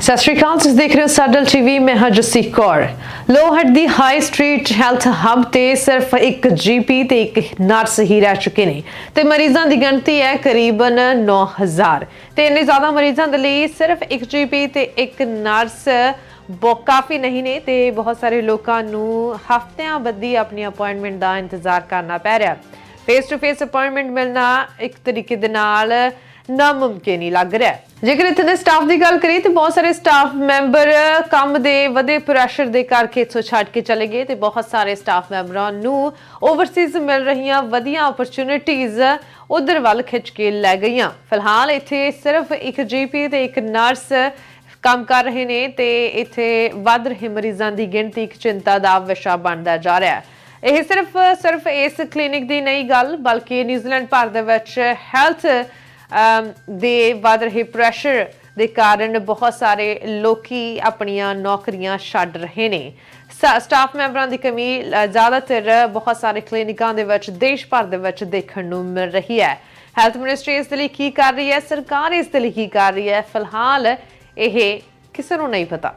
ਸਤਿ ਸ਼੍ਰੀ ਅਕਾਲ, ਤੁਸੀਂ ਦੇਖ ਰਹੇ ਹੋ ਸਾਡਲ ਟੀਵੀ, ਮੈਂ ਹਾਂ ਜਸਦੀਪ ਕੌਰ। ਲੋਹਟ ਦੀ ਹਾਈ ਸਟਰੀਟ ਹੈਲਥ ਹੱਬ ਤੇ ਸਿਰਫ ਇੱਕ ਜੀਪੀ ਤੇ ਇੱਕ ਨਰਸ ਹੀ ਰਹਿ ਚੁੱਕੇ ਨੇ ਤੇ ਮਰੀਜ਼ਾਂ ਦੀ ਗਿਣਤੀ ਹੈ ਕਰੀਬਨ 9000 ਤੇ ਇੰਨੇ ਜ਼ਿਆਦਾ ਮਰੀਜ਼ਾਂ ਦੇ ਲਈ ਸਿਰਫ ਇੱਕ ਜੀਪੀ ਤੇ ਇੱਕ ਨਰਸ ਬਹੁਤ ਕਾਫੀ ਨਹੀਂ ਨੇ ਤੇ ਬਹੁਤ ਸਾਰੇ ਲੋਕਾਂ ਨੂੰ ਹਫ਼ਤਿਆਂ ਬੱਧੀ ਆਪਣੀ ਅਪਾਇੰਟਮੈਂਟ ਦਾ ਇੰਤਜ਼ਾਰ ਕਰਨਾ ਪੈ ਰਿਹਾ। ਫੇਸ ਟੂ ਫੇਸ ਅਪਾਇੰਟਮੈਂਟ ਮਿਲਣਾ ਇੱਕ ਤਰੀਕੇ ਦੇ ਨਾਲ ਨਾਮੁਮਕਿਨ ਹੀ ਲੱਗ ਰਿਹਾ ਜੇਕਰ ਇੱਥੇ ਦੇ ਸਟਾਫ ਦੀ ਗੱਲ ਕਰੀ ਤੇ ਬਹੁਤ ਸਾਰੇ ਸਟਾਫ ਮੈਂਬਰ ਕੰਮ ਦੇ ਵਧੇ ਪ੍ਰੈਸ਼ਰ ਦੇ ਕਰਕੇ ਇੱਥੋਂ ਛੱਡ ਕੇ ਚਲੇ ਗਏ ਤੇ ਬਹੁਤ ਸਾਰੇ ਸਟਾਫ ਮੈਂਬਰਾਂ ਨੂੰ ਓਵਰਸੀਜ਼ ਮਿਲ ਰਹੀਆਂ ਵਧੀਆ ਓਪਰਚ्युनिटीज़ ਉਧਰ ਵੱਲ ਖਿੱਚ ਕੇ ਲੈ ਗਈਆਂ। ਫਿਲਹਾਲ ਇੱਥੇ ਸਿਰਫ ਇੱਕ ਜੀਪੀ ਤੇ ਇੱਕ ਨਰਸ ਕੰਮ ਕਰ ਰਹੇ ਨੇ ਤੇ ਇੱਥੇ ਵੱਧ ਰਹੇ ਮਰੀਜ਼ਾਂ ਦੀ ਗਿਣਤੀ ਇੱਕ ਚਿੰਤਾ ਦਾ ਵਿਸ਼ਾ ਬਣਦਾ ਜਾ ਰਿਹਾ ਹੈ। ਇਹ ਸਿਰਫ ਸਿਰਫ ਇਸ ਕਲੀਨਿਕ ਦੀ ਨਹੀਂ ਗੱਲ, ਬਲਕਿ ਨਿਊਜ਼ੀਲੈਂਡ ਭਾਰਤ ਦੇ ਵਿੱਚ ਹੈਲਥ ਦੇ ਵੱਧ ਰਹੇ ਪ੍ਰੈਸ਼ਰ ਦੇ ਕਾਰਨ ਬਹੁਤ ਸਾਰੇ ਲੋਕੀ ਆਪਣੀਆਂ ਨੌਕਰੀਆਂ ਛੱਡ ਰਹੇ ਨੇ। ਸ- ਸਟਾਫ ਮੈਂਬਰਾਂ ਦੀ ਕਮੀ ਜ਼ਿਆਦਾਤਰ ਬਹੁਤ ਸਾਰੇ ਕਲੀਨਿਕਾਂ ਦੇ ਵਿੱਚ, ਦੇਸ਼ ਭਰ ਦੇ ਵਿੱਚ ਦੇਖਣ ਨੂੰ ਮਿਲ ਰਹੀ ਹੈ। ਹੈਲਥ ਮਿਨਿਸਟਰੀ ਇਸ ਦੇ ਲਈ ਕੀ ਕਰ ਰਹੀ ਹੈ? ਸਰਕਾਰ ਇਸ ਦੇ ਲਈ ਕੀ ਕਰ ਰਹੀ ਹੈ? ਫਿਲਹਾਲ ਇਹ ਕਿਸੇ ਨੂੰ ਨਹੀਂ ਪਤਾ।